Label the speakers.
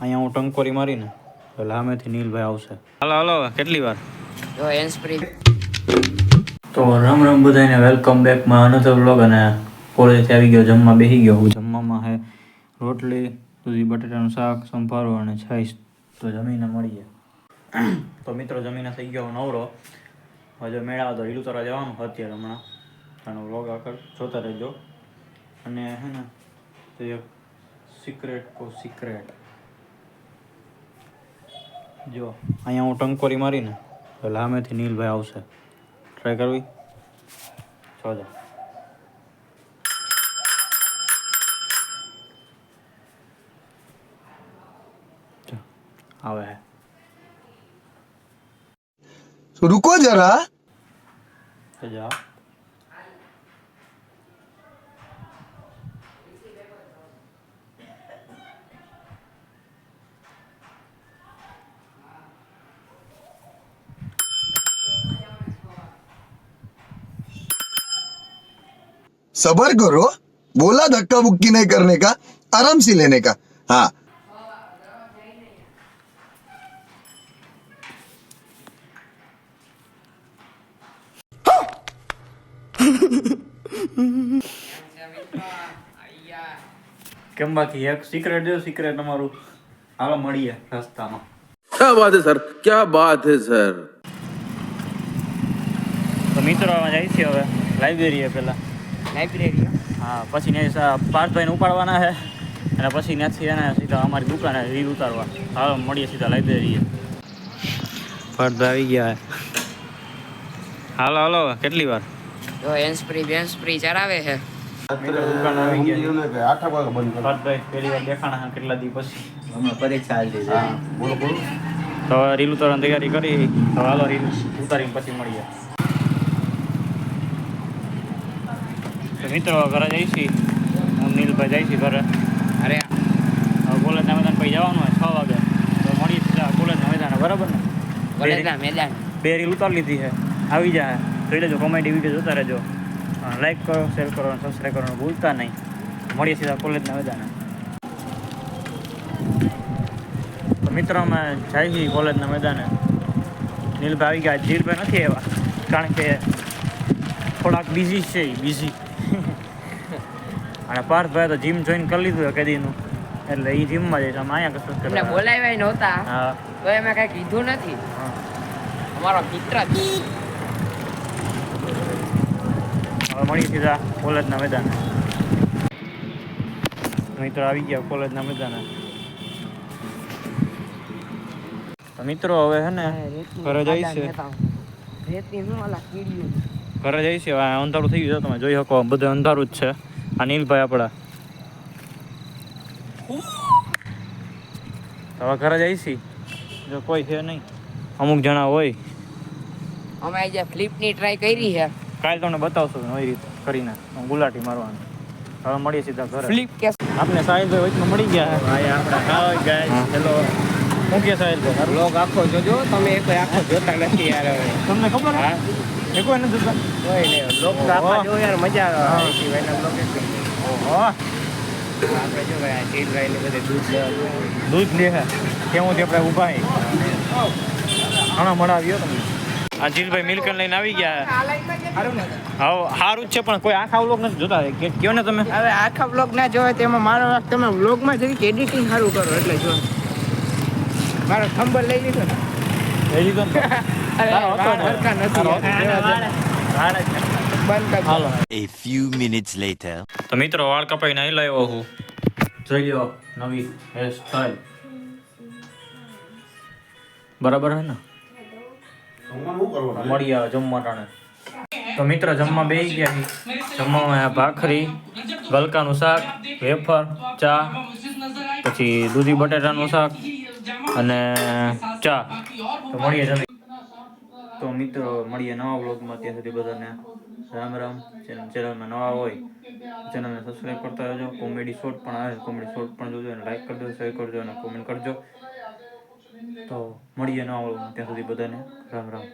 Speaker 1: અહીંયા હું ટંકોરી મારીને એટલે સામેથી નીલભાઈ આવશે. હાલો હાલો કેટલી વાર?
Speaker 2: જો હેન્ડ સ્પ્રી
Speaker 1: તો રામ રામ બધાને વેલકમ બેકમાં અનધર વ્લોગ અને કોલેજથી આવી ગયો જમવા બેસી ગયો હું. જમવામાં હે રોટલી દૂધી બટાટાનું શાક સંભારો અને છાશ. તો જમીને મળીએ. તો મિત્રો જમીને થઈ ગયો નવરો. હજુ મેળા તો હિલુતરા જવાનું અત્યારે હમણાં. અને વ્લોગ આગળ જોતા રહેજો. અને હે ને તો એક સિક્રેટ કો સિક્રેટ જો અહીંયા હું ટંકોરી મારીને એટલે સામેથી નીલભાઈ આવશે ટ્રાય કરવી છો જા આવે હે
Speaker 3: રૂકો
Speaker 1: જરા જા
Speaker 3: सबर करो बोला धक्का बुक्की नहीं करने का आराम से लेने का हाँ
Speaker 1: કેમ બાકી એક સિક્રેટ દો સિક્રેટ અમારું હાલો મળીએ રસ્તામાં
Speaker 4: क्या बात है सर क्या बात है સર
Speaker 1: તો મિત્રો આમાં જાય છે હવે લાઇબ્રેરીએ પહેલાં
Speaker 2: લાઇબ્રેરી
Speaker 1: હા. પછી ને પાર્થભાઈને ઉપાડવાના છે. અને પછી ત્યાંથી એને સીધા અમારી દુકાને રીલ ઉતારવા. હાલો મળીએ સીધા લાઇબ્રેરીએ પાર્થભાઈ આવી ગયા. હાલો હાલો કેટલી વાર?
Speaker 2: જો હેન્ડ ફ્રી બેન્સ ફ્રી ચરાવે છે
Speaker 1: દુકાન આવી ગયા પાર્થભાઈ પહેલી વાર દેખાણા કેટલા દી પછી? તો રીલ ઉતારવાની તૈયારી કરી. તો હાલો રીલ ઉતારીને પછી મળીએ. તો મિત્રો ઘરે જઈશી હું નીલભાઈ જઈશી ઘરે.
Speaker 2: અરે.
Speaker 1: કોલેજના મેદાન પછી જવાનું હોય છ વાગે. તો મળીએ કોલેજના મેદાન બરાબર ને?
Speaker 2: કોલેજના મેદાન.
Speaker 1: બે રીલ ઉતારી લીધી છે. આવી જાય જોઈ લેજો કોમેડી વીડિયો જોતા રહેજો. લાઈક કરો શેર કરો અને સબસ્ક્રાઈબ કરવાનું ભૂલતા નહીં. મળીએ સીધા કોલેજના મેદાને. તો મિત્રો અમે જાય છીએ કોલેજના મેદાને. નીલભાઈ આવી ગયા. જીલભાઈ નથી એવા કારણ કે થોડાક બિઝી છે બિઝી અને પાર્થભાઈ તો જીમ જોઈન કરી લીધું કદી નું. એટલે એ જીમમાં માં અમે અહીંયા
Speaker 2: અમને
Speaker 1: કરવા
Speaker 2: બોલાવ્યા નહોતા.
Speaker 1: હા.
Speaker 2: તો એમાં કઈ કીધું નથી. અમારો મિત્ર
Speaker 1: હવે મળી સીધા કોલેજના મેદાને. મિત્રો આવી ગયા કોલેજના મેદાને. મિત્રો હવે હે ને ઘરે
Speaker 2: ઓલા કીડીયું
Speaker 1: ઘરે હવે આ અંધારું થઈ ગયું છે તમે જોઈ શકો બધું અંધારું જ છે. આ નીલભાઈ આપણા હવે ઘરે જઈશી જો કોઈ છે નહીં. અમુક જણા હોય.
Speaker 2: અમે આજે ફ્લિપની ટ્રાય કરી છે.
Speaker 1: કાલ તમને બતાવશો નવી રીતે કરીને. ગુલાટી મારવાનું. હવે મળીએ સીધા ઘરે.
Speaker 2: ફ્લિપ કે
Speaker 1: આપણે સાહિલભાઈ વચમાં મળી ગયા
Speaker 5: ભાઈ આપણે હાય ગાઈસ હેલો.
Speaker 1: હું કે સાહિલભાઈ?
Speaker 5: લોગ આખો જોજો તમે એક આખો જોતા નથી યાર હવે.
Speaker 1: તમને ખબર
Speaker 5: હા.
Speaker 1: એ કોઈ નથી જોતા?
Speaker 5: કોઈ નહીં બ્લોગ તો જો યાર મજા આવે. શિવાયના બ્લોગ
Speaker 1: ઓહો.
Speaker 5: આપણે જો ભાઈ આ ચીલભાઈ ને બધે દૂધ લેવા
Speaker 1: દૂધ લે કેવું આપણે ઊભા હી ઘણા મણા આવ્યો તમે આ જીલભાઈ મિલકન લઈને આવી ગયા. હા સારું જ છે પણ કોઈ આખા વ્લોગ નથી જોતા. કે કયો ને તમે?
Speaker 5: હવે આખા વ્લોગ ના જોવે તેમાં મારો વાક તમે વ્લોગમાં જરી એડિટિંગ સારું કરો એટલે જો. મારો થંબર લઈ લીધો
Speaker 1: લઈ લીધો
Speaker 6: A few minutes later.
Speaker 1: તો મિત્રો વાળ કપાઈને અહીં લાવ્યો હું. જોઈ લો નવી હેર સ્ટાઈલ બરાબર હે ને? મળી આવે જમવા ટાણે. તો મિત્ર જમવા બેસી ગયા જમવામાં આ ભાખરી ગલકાનું શાક વેફર ચા પછી દૂધી બટેટાનું શાક અને ચા. તો મળીએ જમી તો મિત્રો, મળીએ નવા બ્લોગમાં ત્યાં સુધી બધાને રામ રામ. ચેનલ ચેનલમાં નવા હોય, ચેનલને સબસ્ક્રાઈબ કરતા રહેજો. કોમેડી શોર્ટ પણ આવે કોમેડી શોર્ટ પણ જોજો અને લાઈક કરજો શેર કરજો અને કોમેન્ટ કરજો. તો મળીએ નવા બ્લોગમાં ત્યાં સુધી બધાને રામ રામ.